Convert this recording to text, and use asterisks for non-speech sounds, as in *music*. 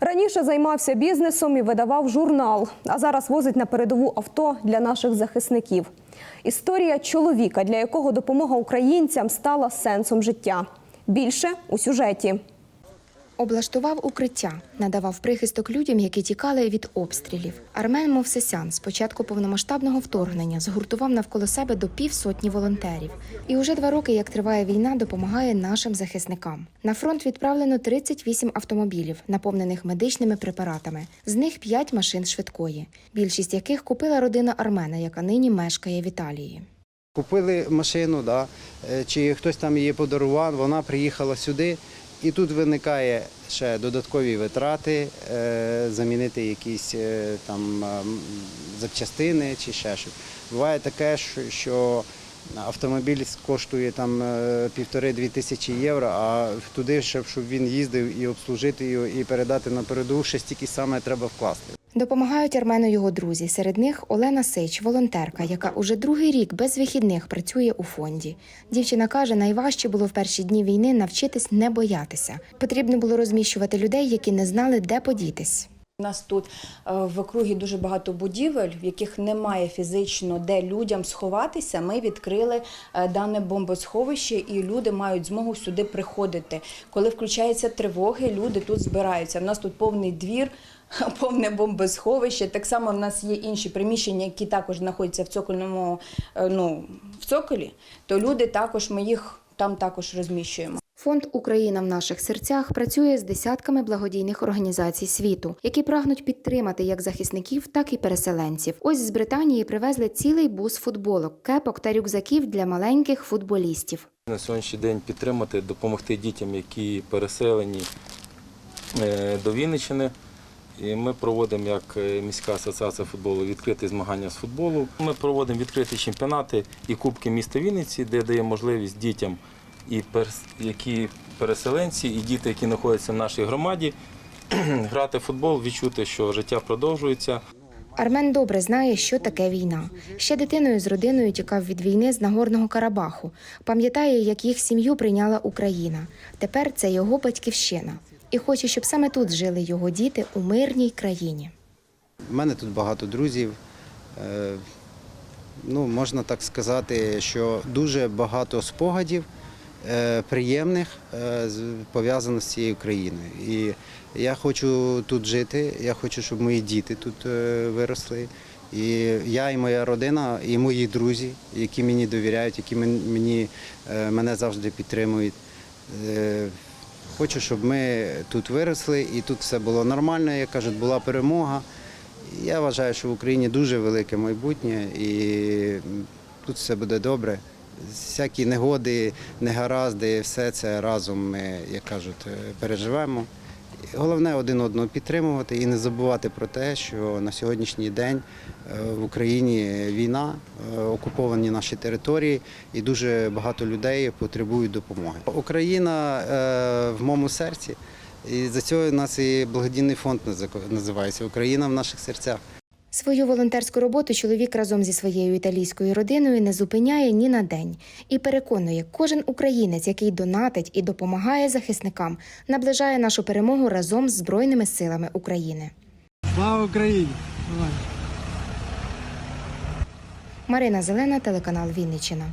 Раніше займався бізнесом і видавав журнал, а зараз возить на передову авто для наших захисників. Історія чоловіка, для якого допомога українцям стала сенсом життя. Більше у сюжеті. Облаштував укриття, надавав прихисток людям, які тікали від обстрілів. Армен Мовсесян з початку повномасштабного вторгнення згуртував навколо себе до півсотні волонтерів. І уже два роки, як триває війна, допомагає нашим захисникам. На фронт відправлено 38 автомобілів, наповнених медичними препаратами. З них 5 машин швидкої, більшість яких купила родина Армена, яка нині мешкає в Італії. Купили машину, да, е, чи хтось там її подарував, вона приїхала сюди, і тут виникає ще додаткові витрати, е, замінити якісь е, там е, запчастини чи ще щось. Буває таке, що- автомобіль коштує там півтори-дві тисячі євро, а туди, щоб він їздив і обслужити його, і передати напереду, ще стільки саме треба вкласти. Допомагають Армену його друзі. Серед них Олена Сич, волонтерка, яка уже другий рік без вихідних працює у фонді. Дівчина каже, найважче було в перші дні війни навчитись не боятися. Потрібно було розміщувати людей, які не знали, де подітись. У нас тут е, в округі дуже багато будівель, в яких немає фізично де людям сховатися. Ми відкрили е, дане бомбосховище, і люди мають змогу сюди приходити. Коли включаються тривоги, люди тут збираються. У нас тут повний двір. Повне бомбосховище. Так само в нас є інші приміщення, які також знаходяться в цокольному е, ну, в цоколі. То люди також ми їх там також розміщуємо. Фонд Україна в наших серцях працює з десятками благодійних організацій світу, які прагнуть підтримати як захисників, так і переселенців. Ось з Британії привезли цілий бус футболок, кепок та рюкзаків для маленьких футболістів. На сьогоднішній день підтримати, допомогти дітям, які переселені е, до Вінниччини. І ми проводимо як е, міська асоціація футболу відкриті змагання з футболу. Ми проводимо відкриті чемпіонати і кубки міста Вінниці, де дає можливість дітям, і які переселенці, і діти, які знаходяться в нашій громаді, *clears throat* грати в футбол, відчути, що життя продовжується. Армен добре знає, що таке війна. Ще дитиною з родиною тікав від війни з Нагорного Карабаху. Пам'ятає, як їх сім'ю прийняла Україна. Тепер це його батьківщина. І хоче, щоб саме тут жили його діти у мирній країні. У мене тут багато друзів. Е, Ну, можна так сказати, що дуже багато спогадів е, приємних е, пов'язано з цією країною. І я хочу тут жити, я хочу, щоб мої діти тут виросли. І я, і моя родина, і мої друзі, які мені довіряють, які мені, мене завжди підтримують. Е, Хочу, щоб ми тут виросли і тут все було нормально, як кажуть, була перемога. Я вважаю, що в Україні дуже велике майбутнє і тут все буде добре. Всякі негоди, негаразди, все це разом ми, як кажуть, переживемо. Головне один одного підтримувати і не забувати про те, що на сьогоднішній день е, в Україні війна, е, окуповані наші території, і дуже багато людей потребують допомоги. Україна е, в моєму серці, і за цього у нас і благодійний фонд називається Україна в наших серцях. Свою волонтерську роботу чоловік разом зі своєю італійською родиною не зупиняє ні на день і переконує, кожен українець, який донатить і допомагає захисникам, наближає нашу перемогу разом з Збройними силами України. Слава Україні! Марина Зелена, телеканал Вінниччина.